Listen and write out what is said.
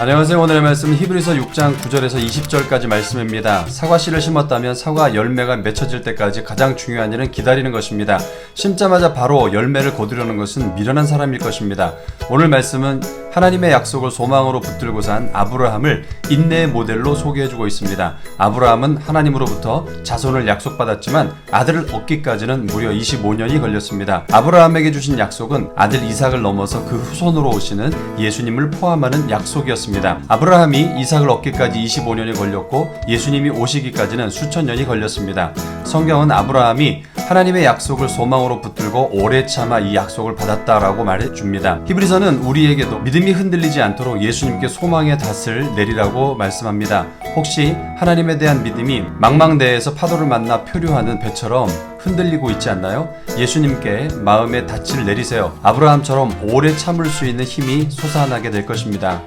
안녕하세요. 오늘의 말씀은 히브리서 6장 9절에서 20절까지 말씀입니다. 사과 씨를 심었다면 사과 열매가 맺혀질 때까지 가장 중요한 일은 기다리는 것입니다. 심자마자 바로 열매를 거두려는 것은 미련한 사람일 것입니다. 오늘 말씀은 하나님의 약속을 소망으로 붙들고 산 아브라함을 인내의 모델로 소개해주고 있습니다. 아브라함은 하나님으로부터 자손을 약속받았지만 아들을 얻기까지는 무려 25년이 걸렸습니다. 아브라함에게 주신 약속은 아들 이삭을 넘어서 그 후손으로 오시는 예수님을 포함하는 약속이었습니다. 아브라함이 이삭을 얻기까지 25년이 걸렸고 예수님이 오시기까지는 수천 년이 걸렸습니다. 성경은 아브라함이 하나님의 약속을 소망으로 붙들고 오래 참아 이 약속을 받았다라고 말해 줍니다. 히브리서는 우리에게도 믿음이 흔들리지 않도록 예수님께 소망의 닷을 내리라고 말씀합니다. 혹시 하나님에 대한 믿음이 망망대해에서 파도를 만나 표류하는 배처럼 흔들리고 있지 않나요? 예수님께 마음의 닻을 내리세요. 아브라함처럼 오래 참을 수 있는 힘이 솟아나게 될 것입니다.